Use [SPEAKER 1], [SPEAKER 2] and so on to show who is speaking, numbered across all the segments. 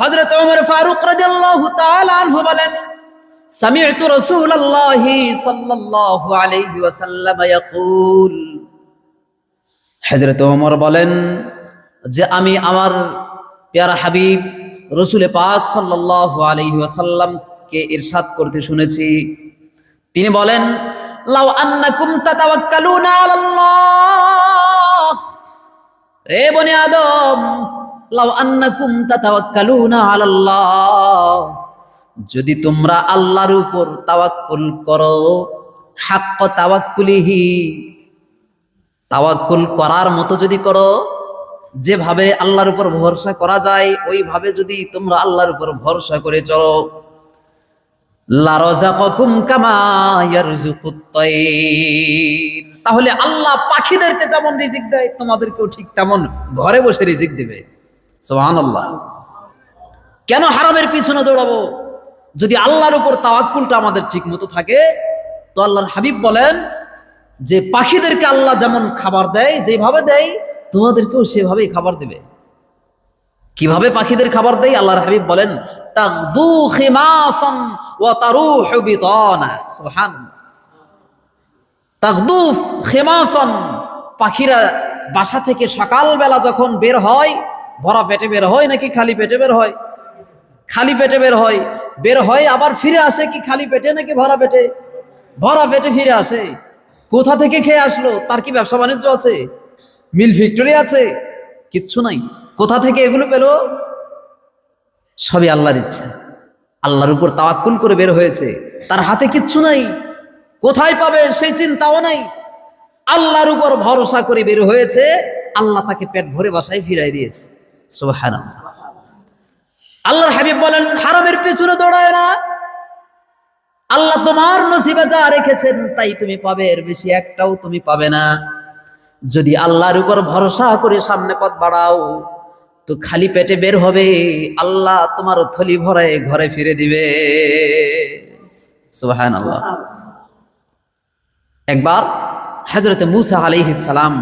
[SPEAKER 1] হযরত ওমর ফারুক রাদিয়াল্লাহু তাআলা আনহু বলেন سمعت رسول الله صلى الله عليه وسلم يقول হযরত ওমর বলেন যে আমি আমার পেয়ারা হাবিব রসুলে পাক সাল্লাল্লাহু আলাইহি ওয়াসাল্লামকে ইরশাদ করতে শুনেছি তিনি বলেন লাউ আন্নাকুম তাতাওয়াক্কালুনা আলাল্লাহ রে বনি আদম যদি তোমরা আল্লাহর উপর তাওয়াক্কুল করো, হাক্ক তাওয়াক্কুলিহি, তাওয়াক্কুল করার মতো যদি করো, যেভাবে আল্লাহর উপর ভরসা করা যায়, ওইভাবে যদি তোমরা আল্লাহর উপর ভরসা করে চলো। তাহলে আল্লাহ পাখিদেরকে যেমন রিজিক দেয়, তোমাদেরকেও ঠিক তেমন ঘরে বসে রিজিক দেবে। সুবহানাল্লাহ। কেন হারামের পিছনে দৌড়াবো? যদি আল্লাহর উপর তাওয়াক্কুলটা আমাদের ঠিক মতো থাকে, তো আল্লাহর হাবিব বলেন যে পাখিদেরকে আল্লাহ যেমন খাবার দেয়, যেভাবে দেয়, তোমাদেরকেও সেভাবেই খাবার দেবে। কীভাবে পাখিদের খাবার দেয়? আল্লাহর হাবিব বলেন পাখিরা বাসা থেকে সকালবেলা যখন বের হয় ভরা পেটে বের হয় নাকি খালি পেটে বের হয়? খালি পেটে বের হয় বের হয় আবার ফিরে আসে কি খালি পেটে নাকি ভরা পেটে? ভরা পেটে ফিরে আসে। কোথা থেকে খেয়ে আসলো? তার কি ব্যবসা বাণিজ্য আছে? মিল ফ্যাক্টরি আছে? কিচ্ছু নাই। কোথা থেকে এগুলো পেল? সবই আল্লাহর ইচ্ছা। আল্লাহর উপর তাওয়াক্কুল করে বের হয়েছে। তার হাতে কিচ্ছু নাই। কোথায় পাবে সেই চিন্তাও নাই। আল্লাহর উপর ভরসা করে বের হয়েছে। আল্লাহ তাকে পেট ভরে বাসায় ফিরাই দিয়েছে। আল্লাহর হাবিব বলেন, হারামের পেছনে দৌড়ায় না। আল্লাহ তোমার নসিবে যা রেখেছেন, তাই তুমি পাবে। এর বেশি একটাও তুমি পাবে না। যদি আল্লাহর উপর ভরসা করে সামনে পথ বাড়াও, তো খালি পেটে বের হবে। আল্লাহ তোমার থলি ভরায় ঘরে ফিরে দিবে। আল্লাহ একবার হজরতে মুসা আলাইহিস সালাম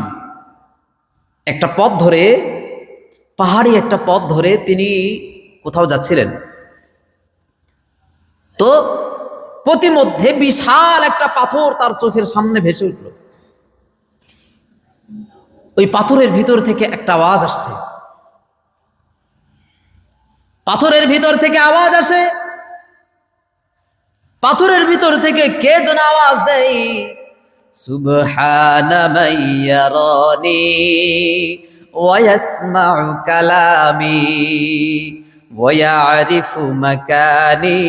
[SPEAKER 1] একটা পথ ধরে পাহাড়ি একটা পথ ধরে তিনি কোথাও যাচ্ছিলেন। তো প্রতিমধ্যে বিশাল একটা পাথর তার চোখের সামনে ভেসে উঠল। ওই পাথরের ভিতর থেকে একটা আওয়াজ আসছে। পাথরের ভিতর থেকে আওয়াজ আসে। পাথরের ভিতর থেকে কে যেন আওয়াজ দেয়, সুবহানা মাইয়ারানি ওয়াসমাউ কালামি ওয়ায়ারিফু মাকানি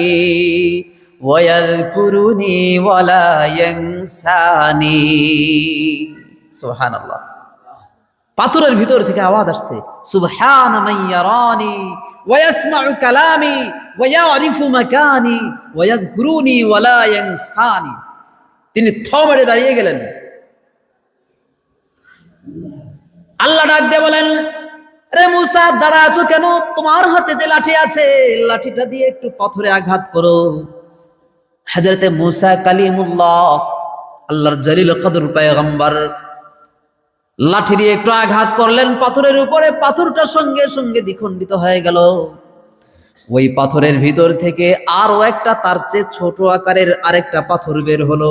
[SPEAKER 1] ওয়ায়াযকুরুনি ওয়ালা ইয়ানসানি সুবহানাল্লাহ পাথরের ভিতর থেকে আওয়াজ আসছে, সুবহানা মাইয়ারানি ওয়াসমাউ কালামি ওয়ায়ারিফু মাকানি ওয়ায়াযকুরুনি ওয়ালা ইয়ানসানি. তিনি থ মেরে দাঁড়িয়ে গেলেন। আল্লাহ ডাক দিয়ে বলেন, রে মুসা, দাঁড়া আছো কেন? তোমার হাতে যে লাঠি আছে, লাঠিটা দিয়ে একটু পাথরে আঘাত করো। হাজরতে মুসা কালিমুল্লাহ, আল্লাহর জলিল কদর পায়গম্বর, লাঠি দিয়ে একটু আঘাত করলেন, পাথরের উপরে পাথরটা সঙ্গে সঙ্গে দ্বিখণ্ডিত হয়ে গেল। ওই পাথরের ভিতর থেকে আরও একটা, তার চেয়ে ছোট আকারের আরেকটা পাথর বের হলো।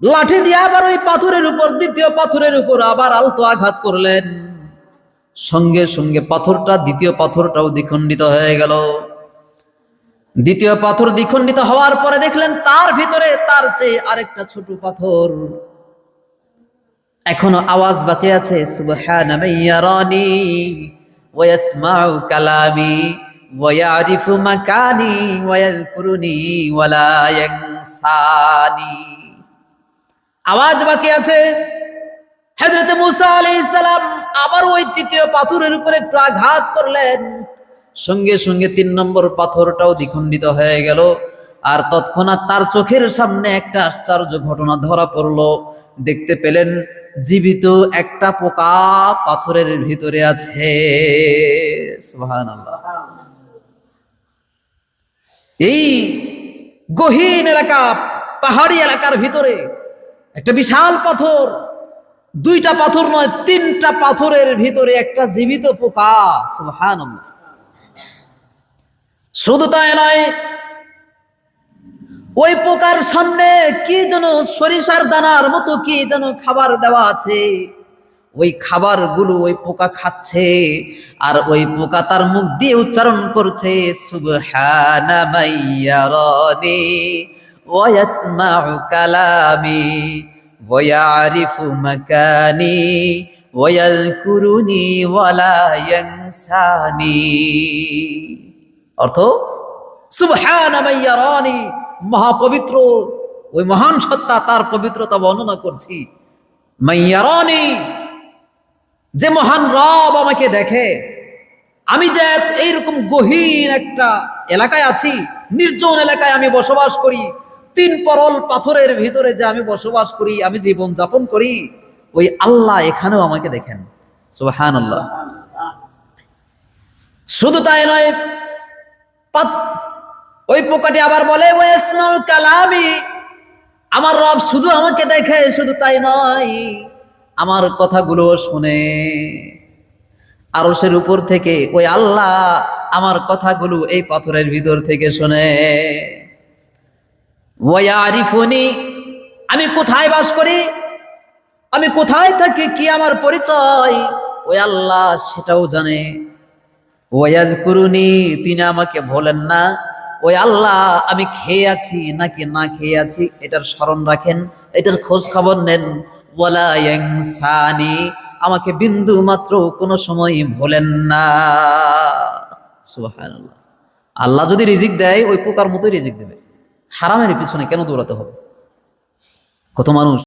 [SPEAKER 1] লাঠি দিয়ে আবার ওই পাথরের উপর, দ্বিতীয় পাথরের উপর আবার আলতো আঘাত করলেন। সঙ্গে সঙ্গে পাথরটা, দ্বিতীয় পাথরটাও দ্বিখণ্ডিত হয়ে গেল। দ্বিতীয় পাথর দ্বিখণ্ডিত হওয়ার পরে দেখলেন তার ভিতরে তার চেয়ে আরেকটা ছোট পাথর। এখনও আওয়াজ বাকি আছে কালামি ওয়া ইয়াযকুরুনি ওয়া লা ইয়ানসানি। আওয়াজ বাকি আছে। হযরত মুসা আলাইহিস সালাম আবার ওই তৃতীয় পাথরের উপরে একটু আঘাত করলেন। সঙ্গে সঙ্গে তিন নম্বর পাথরটাও দ্বিখণ্ডিত হয়ে গেল। আর তৎক্ষণাৎ তার চোখের সামনে একটা আশ্চর্য ঘটনা ধরা পড়ল। দেখতে পেলেন জীবিত একটা পোকা পাথরের ভিতরে আছে। এই গহীন এলাকা, পাহাড়ি এলাকার ভিতরে একটা বিশাল পাথর। দুইটা পাথর নয়, তিনটা পাথরের ভিতরে একটা জীবিত পোকা। শুধু তাই নয়, ওই পোকার সামনে কি যেন সরিষার দানার মতো কি যেন খাবার দেওয়া আছে। ওই খাবারগুলো ওই পোকা খাচ্ছে আর ওই পোকা তার মুখ দিয়ে উচ্চারণ করছে সুবহানা মাইয়ারানি ইয়ারিফু মাকানি ওয়া ইয়াযকুরুনি ওয়া লা ইয়ানসানি অর্থ, সুবহানা মাইয়ারানি মহাপবিত্র, ওই মহান সত্তা তার পবিত্রতা বর্ণনা করছি। মাইয়ারানি যে মহান রব আমাকে দেখে, আমি যে এইরকম গহীন একটা এলাকায় আছি, নির্জন এলাকায় আমি বসবাস করি তিন পরল পাথরের ভিতরে যে আমি বসবাস করি, আমি জীবন যাপন করি, ওই আল্লাহ এখানেও আমাকে দেখেন। সুবহান আল্লাহ শুধু তাই নয় ওই পোকাটি আবার বলে কালামি। আমার রব শুধু আমাকে দেখে, শুধু তাই নয়, আমার কথাগুলো শুনে। আরশের উপর থেকে ওই আল্লাহ আমার কথাগুলো এই পাথরের ভিতর থেকে শুনে। ওয়ারিফুনি, আমি কোথায় বাস করি? আমি কোথায় থাকি কি আমার পরিচয়? ওই আল্লাহ সেটাও জানে। ওয়াজ করুনি তিনি আমাকে বলেন না, ওই আল্লাহ আমি খেয়ে আছি নাকি না খেয়ে আছি, এটার স্মরণ রাখেন, এটার খোঁজ খবর নেন। ওয়ালা ইয়ানসানি আমাকে বিন্দু মাত্র কোনো সময় ভোলেন না। আল্লাহ যদি রিজিক দেয়, ওই পোকার মতোই রিজিক দেবে। হারামের পিছনে কেন দৌড়াতে হবে? কত মানুষ